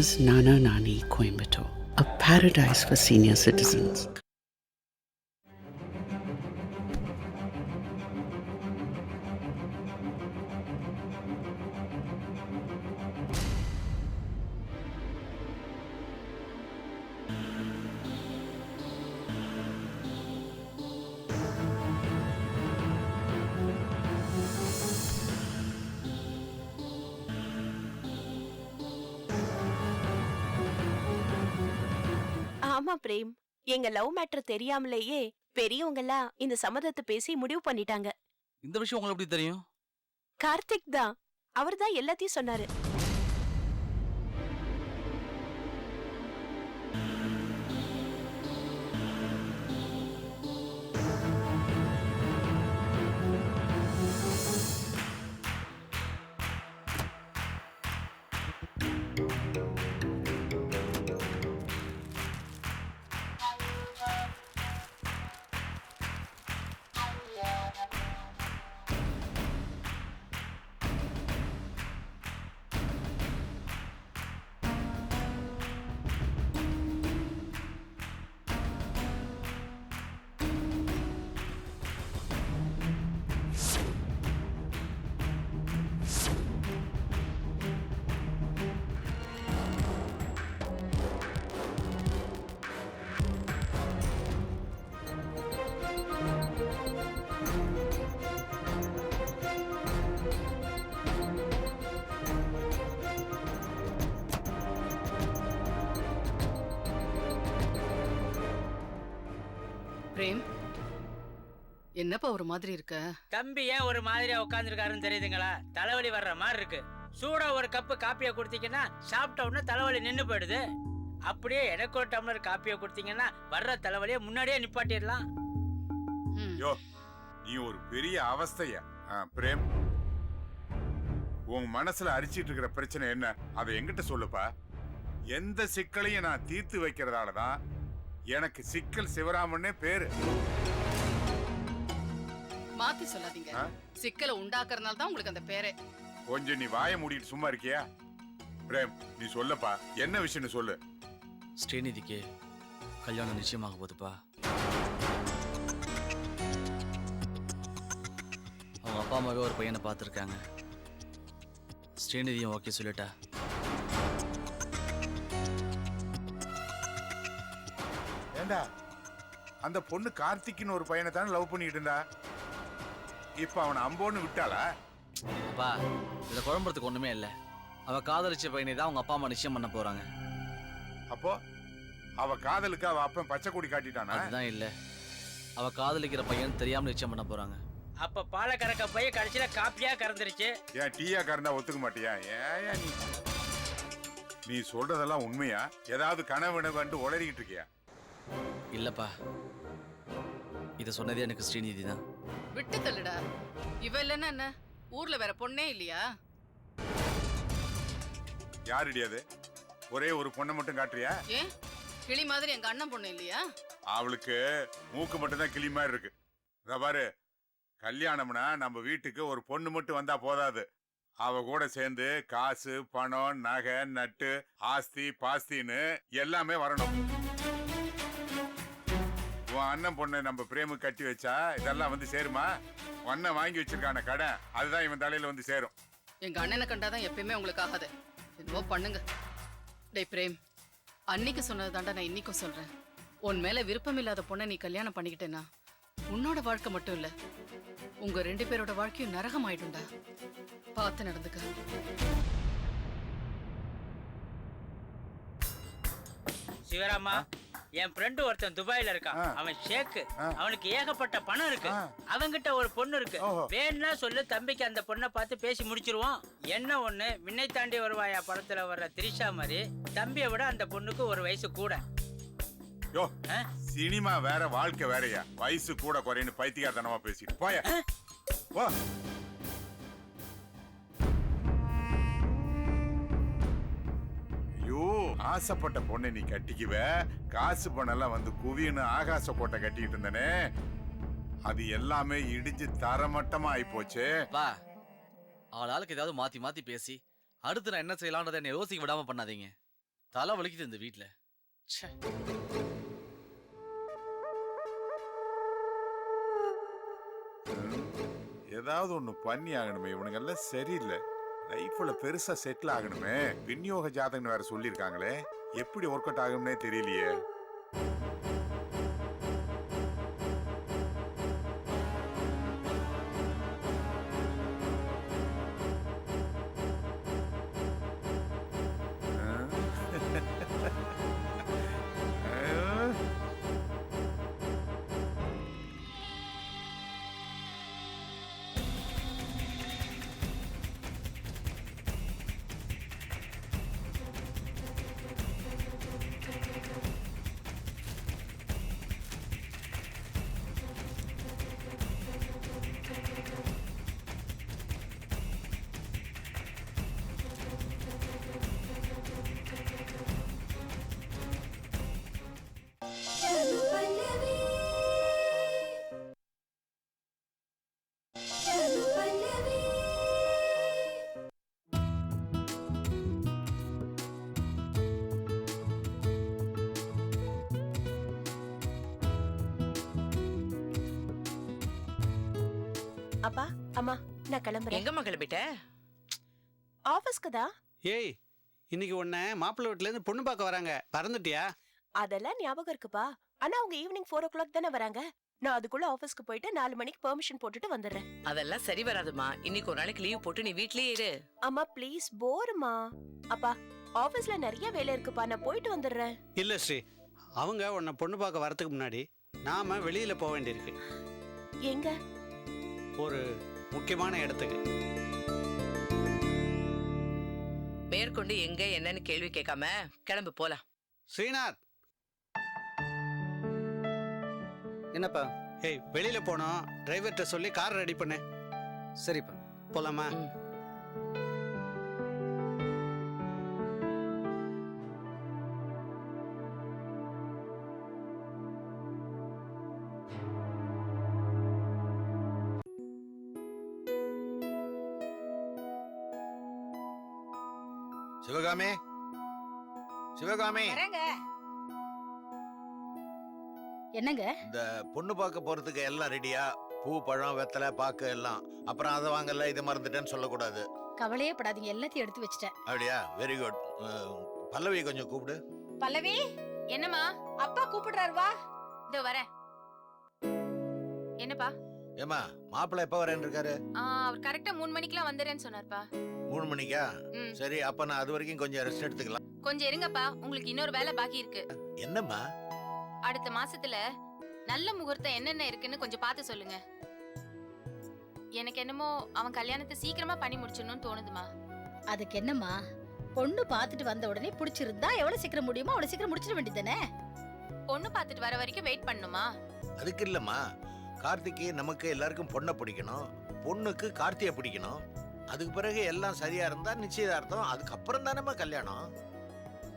Nana Nani Coimbatore, a paradise for senior citizens. ஆமா பிரேம். எங்க love matter தெரியாமலேயே பெரியவங்கலாம் இந்த சம்மதத்தை பேசி முடிவு பண்ணிட்டாங்க. இந்த விஷயம் உங்களுக்கு எப்படி தெரியும்? கார்த்திக் தான். அவர்தான் எல்லாத்தையும் சொன்னாரு. என்னப்பா ஒரு மாதிரி இருக்க? தம்பி ஏன் ஒரு மாதிரியா உட்காந்துருக்காருன்னு தெரியுதுங்களா? தலைவலி வர்ற மாதிரி இருக்கு. சூடா ஒரு கப்பு காப்பியை கொடுத்தீங்கன்னா சாப்பிட்ட உடனே தலைவலி நின்னு போயிடுது. அப்படியே எனக்கு ஒரு டம்ளர் காப்பியை கொடுத்தீங்கன்னா வர்ற தலைவலியை முன்னாடியே நிப்பாட்டிடலாம். ம். யோ நீ ஒரு பெரிய அவஸ்தையா? ஆ, பிரேம் உன் மனசுல அரிச்சிட்டு இருக்கிற பிரச்சனை என்ன? அதை என்கிட்ட சொல்லுப்பா. எந்த சிக்கலையும் நான் தீர்த்து வைக்கிறதால தான் எனக்கு சிக்கல் சிவராமன்னே பேரு. மாத்தி சொல்லாதீங்க? சிக்கலை உண்டாக்குறதுனால தான் உங்களுக்கு அந்த பேரே. கொஞ்சம் நீ வாயை மூடிட்டு சும்மா இருக்கியா? பிரேம் நீ சொல்லப்பா. என்ன விஷயம்னு சொல்லு. ஸ்ரீநிதிக்கு கல்யாணம் நிச்சயமாக போகுதுப்பா அவங்க அப்பா அம்மாவே ஒரு பையனை பார்த்துருக்காங்க. ஸ்ரீநிதியும் ஓகே சொல்லிட்டா. ஏண்டா? அந்த பொண்ணு கார்த்திக்னு ஒரு பையனை தானே லவ் பண்ணிட்டு இருந்தா? இப்ப அவனை அம்போன்னு விட்டாளா? அப்பா இதை குழம்புறதுக்கு ஒண்ணுமே இல்லை. அவ காதலிச்ச பையனை தான் அவங்க அப்பா அம்மா நிச்சயம் பண்ண போறாங்க. அப்போ அவ காதலுக்கு அவ அப்பன் பச்சை கொடி காட்டிட்டானா? அதுதான் இல்ல. அவ காதலிக்கிற பையன் தெரியாம நிச்சயம் பண்ண போறாங்க. அப்ப பாலை கறக்க போய் கடைசியில காப்பியா கறந்துருச்சு. ஏன் டீயா கறந்தா ஒத்துக்க மாட்டியா? ஏன் நீ நீ சொல்றதெல்லாம் உண்மையா? ஏதாவது கனவு கண்டு உளறிக்கிட்டு இருக்கியா? இல்லப்பா. இதை சொன்னதே எனக்கு ஸ்ரீநிதி தான் விட்டு தள்ளுடா இவ இல்லைன்னா என்ன? ஊர்ல வேற பொண்ணே இல்லையா? யாருடி அது? ஒரே ஒரு பொண்ணை மட்டும் காட்டுறியா? ஏன் கிளி மாதிரி எங்க அண்ணன் பொண்ணு இல்லையா? அவளுக்கு மூக்கு மட்டும் தான் கிளி மாதிரி இருக்கு. இதோ பாரு கல்யாணம்னா நம்ம வீட்டுக்கு ஒரு பொண்ணு மட்டும் வந்தா போதாது. அவ கூட சேர்ந்து காசு பணம் நகை நட்டு ஆஸ்தி பாஸ்தின்னு எல்லாமே வரணும். உன் அண்ணன் பொண்ணு நம்ம பிரேமு கட்டி வச்சா இதெல்லாம் வந்து சேருமா? உன் அண்ணன் வாங்கி வச்சிருக்கான கடன் அதுதான் இவன் தலையில வந்து சேரும். எங்க அண்ணனை கண்டாதான் எப்பயுமே உங்களுக்கு ஆகாது. என்னவோ பண்ணுங்க. டேய் பிரேம் அன்னைக்கு சொன்னது தாண்டா நான் இன்னைக்கும் சொல்றேன். உன் மேல விருப்பம் இல்லாத பொண்ணை நீ கல்யாணம் பண்ணிக்கிட்டேன்னா உன்னோட வாழ்க்கை மட்டும் இல்ல உங்க ரெண்டு பேரோட வாழ்க்கையும் நரகம் ஆயிடும்டா பார்த்து நடந்துக்க. சிவராமா என் ஃப்ரெண்டு ஒருத்தன் துபாயில இருக்கான். அவன் ஷேக்கு. அவனுக்கு ஏகப்பட்ட பணம் இருக்கு. அவன்கிட்ட ஒரு பொண்ணு இருக்கு. வேணும்னா சொல்லு தம்பிக்கு அந்த பொண்ணை பார்த்து பேசி முடிச்சிருவோம். என்ன ஒண்ணு? விண்ணை தாண்டி வருவாயா படத்துல வர்ற திரிஷா மாதிரி? தம்பியை விட அந்த பொண்ணுக்கு ஒரு வயசு கூட. யோ? சினிமா வேற வாழ்க்கை வேறயா? வயசு கூட குறைன்னு பைத்தியார்த்தனமா பேசிட்டு. போய. ஆசைப்பட்ட பொண்ணை நீ கட்டிக்குவ? காசு பணம்லாம் வந்து குவின்னு ஆகாச கோட்டை கட்டிக்கிட்டு இருந்தனே. அது எல்லாமே இடிஞ்சு தரமட்டமா ஆயிப்போச்சு வா. அவள் ஆளுக்கு ஏதாவது மாத்தி மாத்தி பேசி அடுத்து நான் என்ன செய்யலாம்ன்றதை என்னை யோசிக்க விடாம பண்ணாதீங்க. தலை வலிக்குது இந்த வீட்ல. ச்சே. ஏதாவது ஒண்ணு பண்ணி ஆகணுமே இவனுங்கெல்லாம் சரியில்லை. லைஃப்ல பெருசா செட்டில் ஆகணுமே. விநியோக ஜாதகம்னு வேற சொல்லியிருக்காங்களே. எப்படி ஒர்க் அவுட் ஆகும்னே தெரியலையே. நான் கிளம்புறேன். எங்கம்மா கிளம்பிட்ட ஆபீஸ்க்கு தான் ஏய் இன்னைக்கு உன்னை மாப்பிள்ளை வீட்டுலேருந்து பொண்ணு பார்க்க வராங்க. பறந்துட்டியா? அதெல்லாம் ஞாபகம் இருக்குப்பா. ஆனா அவங்க ஈவினிங் ஃபோர் ஓ கிளாக் தானே வராங்க. நான் அதுக்குள்ள ஆபீஸ்க்கு போயிட்டு நாலு மணிக்கு பெர்மிஷன் போட்டுட்டு வந்துடுறேன். அதெல்லாம் சரி வராதுமா. இன்னைக்கு ஒரு நாளைக்கு லீவ் போட்டு நீ வீட்லயே இரு. அம்மா ப்ளீஸ் போருமா அப்பா ஆபீஸ்ல நிறைய வேலை இருக்குப்பா. நான் போயிட்டு வந்துடுறேன். இல்லை ஸ்ரீ. அவங்க உன்னை பொண்ணு பார்க்க வரதுக்கு முன்னாடி நாம வெளியில போக வேண்டியிருக்கு. எங்க? ஒரு முக்கியமான இடத்துக்கு. மேற்கொண்டு எங்க என்னன்னு கேள்வி கேட்காம கிளம்பு போலாம். ஸ்ரீநாத்! என்னப்பா? ஏய் வெளியில போனோம். டிரைவர்கிட்ட சொல்லி கார் ரெடி பண்ணு. சரிப்பா. போலாமா? சிவகாமி என்னங்க? இந்த பொண்ணு பார்க்க போறதுக்கு எல்லாம் ரெடியா? பூ பழம் வெத்தலை பாக்கு எல்லாம். அப்புறம் அதை வாங்கல இதை மறந்துட்டேன்னு சொல்லக்கூடாது. கவலையே படாதீங்க எல்லாத்தையும் எடுத்து வச்சிட்டேன். அப்படியா? வெரி குட் பல்லவி கொஞ்சம் கூப்பிடு. பல்லவி? என்னம்மா? அப்பா கூப்பிடுறாரு வா. இதோ வரேன். என்னப்பா? ஏமா மாப்பிள்ளை எப்ப வரேன்னு இருக்காரு? அவர் கரெக்டா மூணு மணிக்கெல்லாம் வந்துடுறேன்னு சொன்னார்ப்பா. மூணு மணிக்கா. சரி அப்ப நான் அது வரைக்கும் கொஞ்சம் ரெஸ்ட் எடுத்துக்கலாம். கொஞ்சம் இருங்கப்பா உங்களுக்கு இன்னொரு வேலை பாக்கி இருக்கு. என்னம்மா? அடுத்த மாசத்துல நல்ல முகூர்த்தம் என்னென்ன இருக்குன்னு கொஞ்சம் பார்த்து சொல்லுங்க. எனக்கு என்னமோ அவன் கல்யாணத்தை சீக்கிரமா பண்ணி முடிச்சிடணும்னு தோணுதுமா. அதுக்கு என்னம்மா? பொண்ணு பார்த்துட்டு வந்த உடனே பிடிச்சிருந்தா எவ்வளவு சீக்கிரம் முடியுமோ அவ்வளவு சீக்கிரம் முடிச்சிட வேண்டியதானே பொண்ணு பார்த்துட்டு வர வரைக்கும் வெயிட் பண்ணணுமா அதுக்கு இல்லம்மா. கார்த்திக்கு நமக்கு எல்லாருக்கும் பொண்ணை பிடிக்கணும். பொண்ணுக்கு கார்த்தியை பிடிக்கணும். அதுக்கு பிறகு எல்லாம் சரியா இருந்தா நிச்சயதார்த்தம். அதுக்கப்புறம் தானேம்மா கல்யாணம்.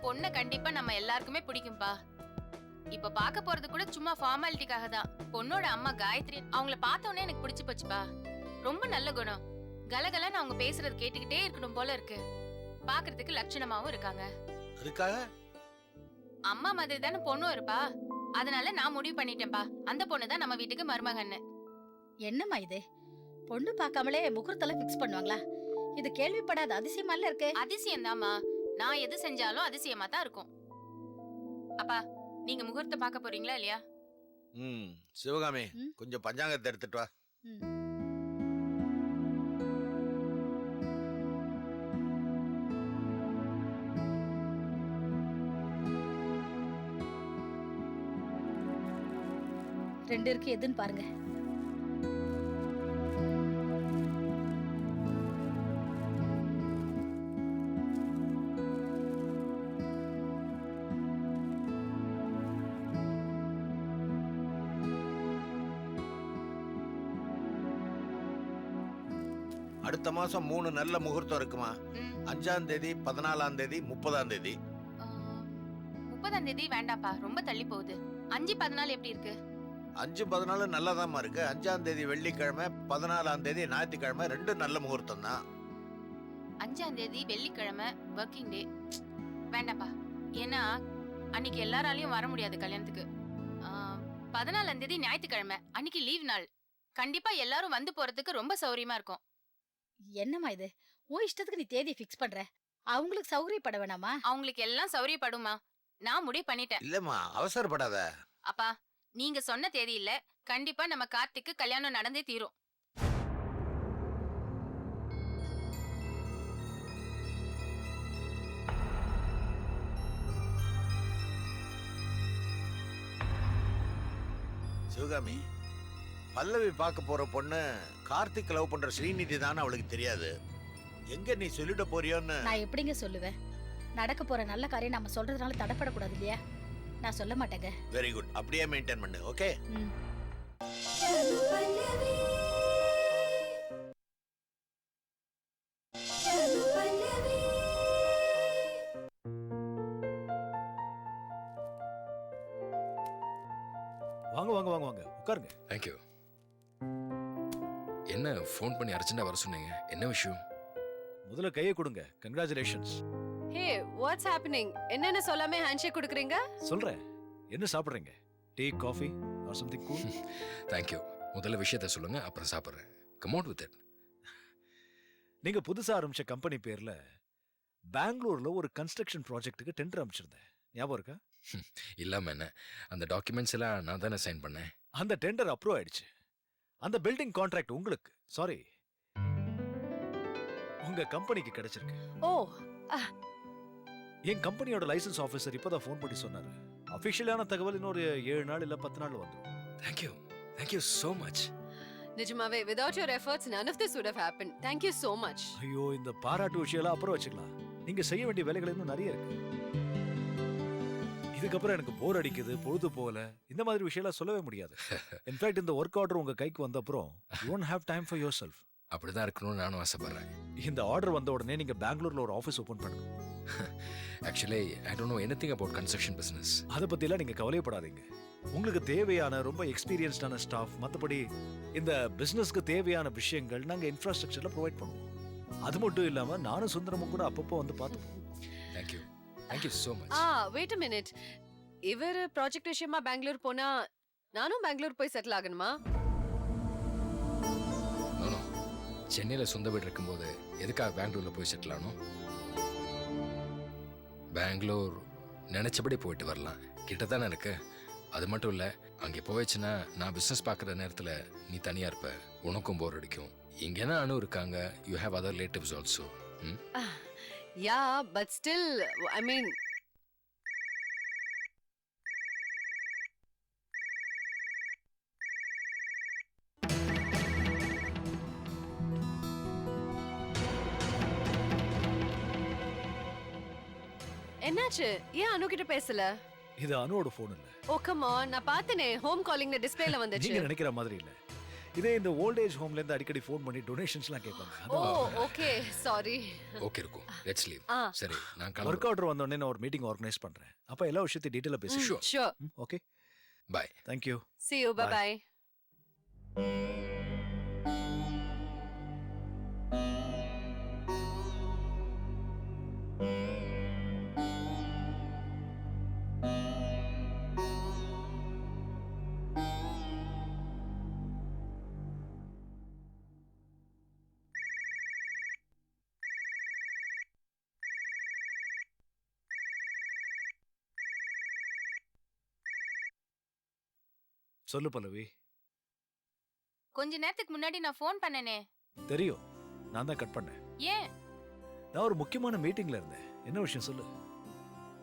பொண்ணை கண்டிப்பா நம்ம எல்லாருக்குமே பிடிக்கும்பா. இப்ப பார்க்க போறது கூட சும்மா ஃபார்மாலிட்டிக்காக தான். பொண்ணோட அம்மா காயத்ரி அவங்கள பார்த்த உடனே எனக்கு பிடிச்சு போச்சுப்பா. ரொம்ப நல்ல குணம். கலகலன்னு அவங்க பேசுறது கேட்டுக்கிட்டே இருக்கணும் போல இருக்கு. பாக்குறதுக்கு லட்சணமாவும் இருக்காங்க. அதுக்காக? அம்மா மாதிரி தானே பொண்ணும் இருப்பா. அதனால நான் முடிவு பண்ணிட்டேன்பா அந்த பொண்ணு தான் நம்ம வீட்டுக்கு மருமகன்னு. என்னம்மா இது? பொண்ணு பார்க்காமலே முகூர்த்தெல்லாம் ஃபிக்ஸ் பண்ணுவாங்களா? இது கேள்விப்படாத அதிசயமால இருக்கு. அதிசயம் நான் எது செஞ்சாலும் அதிசயமா தான் இருக்கும் அப்பா நீங்க முகூர்த்தம் பார்க்க போறீங்களா இல்லையா ம் சிவகாமி ம். கொஞ்சம் பஞ்சாங்கத்தை எடுத்துட்டு வா ம். ரெண்டு இருக்கு எதுன்னு பாருங்க மாசம் மூணு நல்ல முகூர்த்தம் இருக்குமா? அஞ்சாம் தேதி பதினாலாம் தேதி முப்பதாம் தேதி. முப்பதாம் தேதி வேண்டாம்ப்பா. ரொம்ப தள்ளி போகுது. அஞ்சு பதினாலு எப்படி இருக்கு? அஞ்சு பதினாலு நல்லதாம்மா இருக்கு. அஞ்சாம் தேதி வெள்ளிக்கிழமை பதினாலாம் தேதி ஞாயிற்றுக்கிழமை ரெண்டும் நல்ல முகூர்த்தம் தான் அஞ்சாம் தேதி வெள்ளிக்கிழமை ஒர்க்கிங் டே வேண்டாம்ப்பா. ஏன்னா அன்னைக்கு எல்லாராலையும் வர முடியாது கல்யாணத்துக்கு. பதினாலாம் தேதி ஞாயிற்றுக்கிழமை அன்னைக்கு லீவ் நாள். கண்டிப்பா எல்லாரும் வந்து போறதுக்கு ரொம்ப சௌரியமா இருக்கும். என்னம்மா இது? உன் இஷ்டத்துக்கு நீ தேதி ஃபிக்ஸ் பண்ற. அவங்களுக்கு சௌகரியப்பட வேணாமா? அவங்களுக்கு எல்லாம் சௌரியப்படுமா நான் முடிவு பண்ணிட்டேன். இல்லம்மா அவசரப்படாத. அப்பா நீங்க சொன்ன தேதி இல்ல கண்டிப்பா நம்ம கார்த்திக்கு கல்யாணம் நடந்தே தீரும். சிவகாமி பல்லவி பார்க்க போற பொண்ணு கார்த்திக் லவ் பண்ற ஸ்ரீநிதி தான் அவளுக்கு தெரியாது. எங்க நீ சொல்லிட போறியோன்னு? நான் எப்படிங்க சொல்லுவேன்? நடக்க போற நல்ல காரியம் நம்ம சொல்றதுனால தடப்படக்கூடாது இல்லையா? நான் சொல்ல மாட்டேங்க. வெரி குட் அப்படியே மெயின்டைன் பண்ணு ஓகே அர்ஜென்ட்டாக வர சொன்னீங்க. என்ன விஷயம்? முதல்ல கையை கொடுங்க. கங்க்ராச்சுலேஷன்ஸ் ஹே வாட்ஸ் ஹேப்பனிங் என்னென்ன சொல்லாம ஹேண்ட்ஷேக் கொடுக்குறீங்க? சொல்றேன். என்ன சாப்பிடுறீங்க? Tea coffee or something cool thank you முதல்ல விஷயத்த சொல்லுங்க அப்புறம் சாப்பிட்றேன். கமௌண்ட் வித் இட் நீங்க புதுசா ஆரம்பிச்ச கம்பெனி பேர்ல பெங்களூர்ல ஒரு கன்ஸ்ட்ரக்ஷன் ப்ராஜெக்ட்டுக்கு டெண்டர் அமைச்சிருந்தேன். ஞாபகம் இருக்கா? இல்லாம என்ன? அந்த டாக்குமெண்ட்ஸ் எல்லாம் நான் தானே சைன் பண்ணேன். அந்த டெண்டர் அப்ரூவ் ஆயிடுச்சு. அந்த பில்டிங் கான்ட்ராக்ட் உங்களுக்கு. சாரி உங்க கம்பெனிக்கு கிடைச்சிருக்கு. ஓ என் கம்பெனியோட லைசன்ஸ் ஆஃபீஸர் இப்பதான் ஃபோன் பண்ணி சொன்னாரு. அபிஷியலான தகவல் இன்னொரு ஏழு நாள் இல்ல பத்து நாள் வந்துடும் thank you thank you so much நிஜமாவே without your efforts none of this would have happened. Thank you so much. ஐயோ இந்த பாராட்டு விஷயம்லாம் அப்புறம் வச்சுக்கலாம். நீங்க செய்ய வேண்டிய வேலைகள் இன்னும் நிறைய இருக்கு. இதுக்கப்புறம் எனக்கு போர் அடிக்குது பொழுது போகல. இந்த மாதிரி விஷயம்லாம் சொல்லவே முடியாது. இன்ஃபேக்ட் இந்த ஒர்க் ஆர்டர் உங்க கைக்கு வந்த அப்புறம் you won't have time for yourself அப்படிதான் இருக்கணும்னு நானும் ஆசைப்படுறேன். இந்த ஆர்டர் வந்த உடனே நீங்க பெங்களூர்ல ஒரு ஆஃபீஸ் ஓபன் பண்ணணும். Actually I don't know anything about construction business அதை பத்திலாம் நீங்க கவலைப்படாதீங்க உங்களுக்கு தேவையான ரொம்ப எக்ஸ்பீரியன்ஸ்டான ஸ்டாஃப் மற்றபடி இந்த பிசினஸ்க்கு தேவையான விஷயங்கள் நாங்க இன்ஃப்ராஸ்ட்ரக்சர்ல ப்ரொவைட் பண்ணுவோம். அது மட்டும் இல்லாம நானும் சுந்தரமும் கூட அப்பப்போ வந்து பார்த்துப்போம். Thank you thank you so much ah wait a minute இவர் ப்ராஜெக்ட் விஷயமா பெங்களூர் போனா நானும் பெங்களூர் போய் செட்டில் ஆகணுமா? சென்னையில் சொந்த வீடு இருக்கும்போது எதுக்காக பெங்களூரில் போய் செட்டில் ஆனோம்? பெங்களூர் நினச்சபடி போயிட்டு வரலாம். கிட்ட தானே இருக்கு. அது மட்டும் இல்லை அங்கே போயிடுச்சுன்னா நான் பிஸ்னஸ் பார்க்குற நேரத்தில் நீ தனியாக இருப்ப. உனக்கும் போர் அடிக்கும். இங்கேனா அணு இருக்காங்க. You have other relatives also hmm? Yeah but still I மீன் என்னாச்சு? ஏன் அனு கிட்ட பேசல? இது அனுவோட ஃபோன் இல்ல. ஓ கம் நான் பார்த்தனே ஹோம் காலிங்ல டிஸ்ப்ளேல வந்துச்சு. நீங்க நினைக்கிற மாதிரி இல்ல. இதே இந்த ஓல்ட் ஏஜ் ஹோம்ல இருந்து அடிக்கடி ஃபோன் பண்ணி டொனேஷன்ஸ்லாம் கேட்பாங்க. ஓ ஓகே சாரி ஓகே இருக்கும் லெட்ஸ் லீவ் சரி நான் ஒர்க் கிளம்புறேன். ஆர்டர் வந்த உடனே நான் ஒரு மீட்டிங் ஆர்கனைஸ் பண்றேன். அப்ப எல்லா விஷயத்தையும் டீட்டெயிலா பேசி. Sure. Sure okay bye thank you see you. Bye Bye. bye. சொல்லு பல்லவி. கொஞ்ச நேரத்துக்கு முன்னாடி நான் ஃபோன் பண்ணனே. தெரியும். நான் தான் கட் பண்ணேன். ஏன்? நான் ஒரு முக்கியமான மீட்டிங்ல இருந்தேன். என்ன விஷயம் சொல்லு?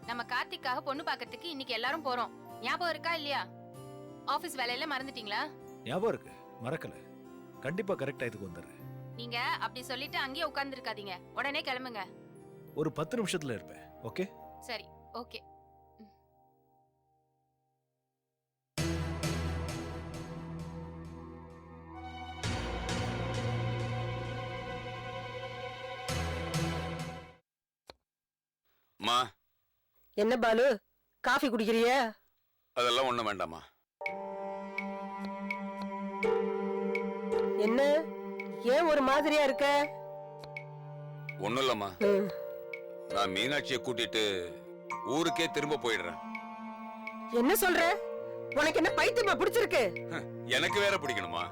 நம்ம கார்த்திக்காக பொண்ணு பார்க்கறதுக்கு இன்னைக்கு எல்லாரும் போறோம். ஞாபகம் இருக்கா இல்லையா? ஆபீஸ் வேலையில மறந்துட்டீங்களா? ஞாபகம் இருக்கு. மறக்கல. கண்டிப்பா கரெக்ட் இதுக்கு வந்துடுறேன். நீங்க அப்படி சொல்லிட்டு அங்கேயே உட்கார்ந்து இருக்காதீங்க உடனே கிளம்புங்க. ஒரு பத்து நிமிஷத்துல இருப்பேன். ஓகே சரி. ஓகே மா என்ன பாலு? காஃபி குடிக்கிறியா? அதெல்லாம் ஒண்ணும் வேண்டாமா? என்ன? ஏன் ஒரு மாதிரியா இருக்க? ஒண்ணும் இல்லம்மா. நான் மீனாட்சியை கூட்டிட்டு ஊருக்கே திரும்ப போயிடுறேன். என்ன சொல்ற? உனக்கு என்ன பைத்தியமா பிடிச்சிருக்கு? எனக்கு வேற பிடிக்கணுமா?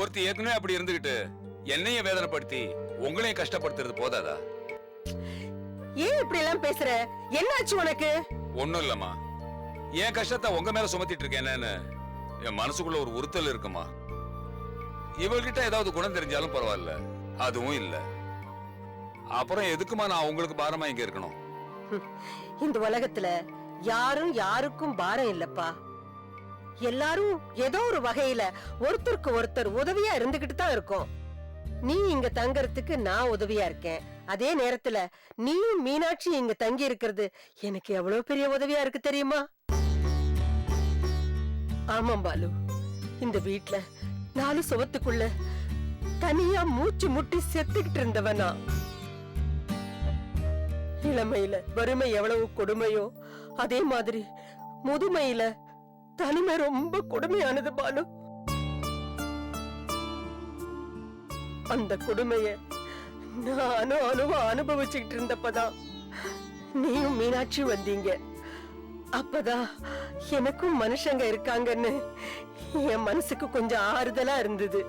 ஒருத்தி ஏற்கனவே அப்படி இருந்துகிட்டு என்னையும் வேதனைப்படுத்தி உங்களையும் கஷ்டப்படுத்துறது போதாதா? ஏன் இப்படி எல்லாம் பேசுற? என்னாச்சு உனக்கு? ஒண்ணும் இல்லம்மா. என் கஷ்டத்தை உங்க மேல சுமத்திட்டு இருக்கேன்னு என் மனசுக்குள்ள ஒரு உறுத்தல் இருக்குமா? இவள்கிட்ட ஏதாவது குணம் தெரிஞ்சாலும் பரவாயில்ல. அதுவும் இல்ல. அப்புறம் எதுக்குமா நான் உங்களுக்கு பாரமா இங்க இருக்கணும்? இந்த உலகத்துல யாரும் யாருக்கும் பாரம் இல்லப்பா. எல்லாரும் ஏதோ ஒரு வகையில ஒருத்தருக்கு ஒருத்தர் உதவியா இருந்துகிட்டு தான் இருக்கோம். நீ இங்க தங்கறதுக்கு நான் உதவியா இருக்கேன். அதே நேரத்துல நீயும் மீனாட்சி இங்க தங்கி இருக்கிறது எனக்கு எவ்வளவு பெரிய உதவியா இருக்கு தெரியுமா? ஆமாம் பாலு. இந்த வீட்ல நாலு சுவத்துக்குள்ள தனியா மூச்சு முட்டி செத்துக்கிட்டு இருந்தவனா. இளமையில வறுமை எவ்வளவு கொடுமையோ அதே மாதிரி முதுமையில தனிமை ரொம்ப கொடுமையானது பாலு. அந்த கொடுமைய நானும் அணுவ அனுபவிச்சுக்கிட்டு இருந்தப்பதான் நீயும் மீனாட்சி வந்தீங்க. அப்பதான் எனக்கும் மனுஷங்க இருக்காங்கன்னு என் மனசுக்கு கொஞ்சம் ஆறுதலா இருந்தது.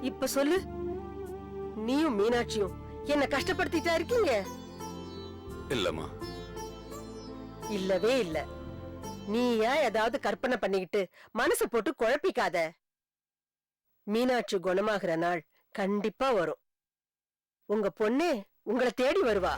இப்ப சொல்லு. நீயும் மீனாட்சியும் என்ன கஷ்டப்படுத்திட்டா இருக்கீங்க? இல்லம்மா. இல்லவே இல்ல. நீயா ஏதாவது கற்பனை பண்ணிக்கிட்டு மனசு போட்டு குழப்பிக்காத. மீனாட்சி குணமாகிற நாள் கண்டிப்பா வரும். உங்க பொண்ணு உங்களை தேடி வருவா.